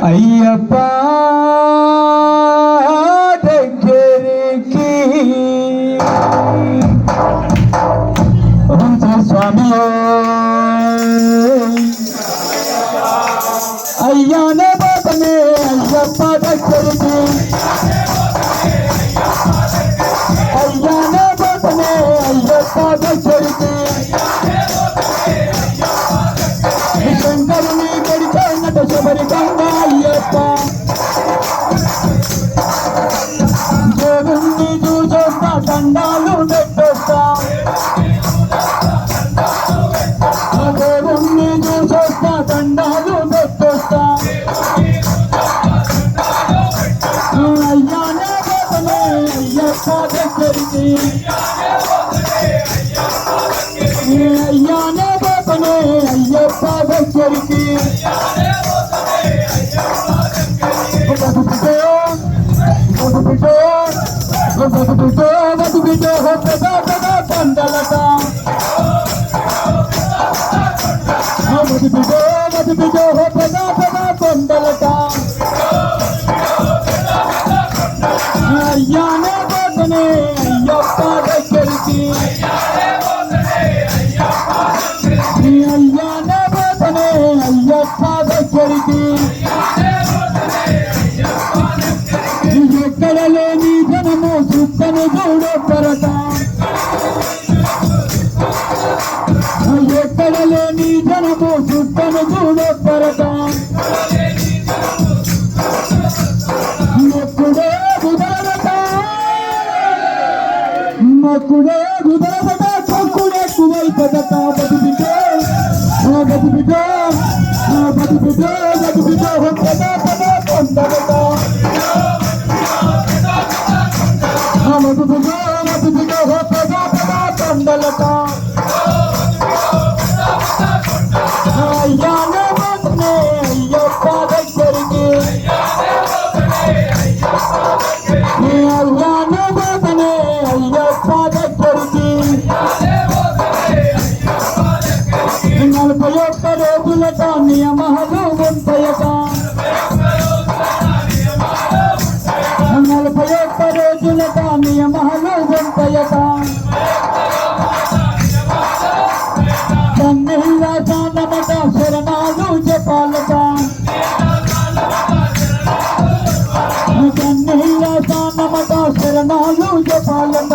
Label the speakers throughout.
Speaker 1: ஐயப்பா ஐயா நே ஐயப்பா தக்கருக்கு ஐயா நே ஐயப்பா தக்கருக்கு शंकर ने बड़ी चरण शबरी का అయ్యప్ప దగ్గరికి అయ్యానే బాబనే అయ్యప్ప దగ్గరికి బతుకుతో బతుకుతో బతుకుతో బతుకుతో పెదా పెదా పండలట బతుకుతో బతుకుతో పెదా పెదా పండలట అయ్యానే బాబనే అయ్యప్ప దగ్గరికి. అయ్యానే బాబనే అయ్యప్ప దగ్గరికి. ఎక్కడ లేని జనము సుత్తను చూడొక్కరట. ఎక్కడ లేని జనము సుత్తను చూడొక్కరట. kune gudara pata chakune kumal pata ta pati pita ha pati pita ha pati pita pati pita ho pata pata konda pata ha pati pita pati pita ho pata pata konda pata Yeah. నలభై ఒక్క రోజులట నియమాలు ఉంటాయట నలభై ఒక్క రోజులట నియమాలు ఉంటాయట కన్నీళ్ళ దానమట శరణాలు చెప్పాలట కన్నీళ్ళ దానమట శరణాలు చెప్పాలట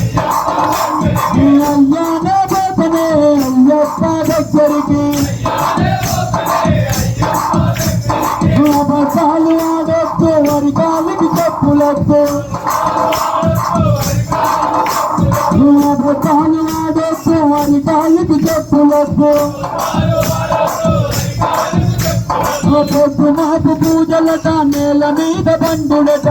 Speaker 1: కాలికి చెప్పులొద్దు ఆడొద్దు వారి చెప్పులొద్దు పొద్దు మాపు పూజలట నేల మీద బండులట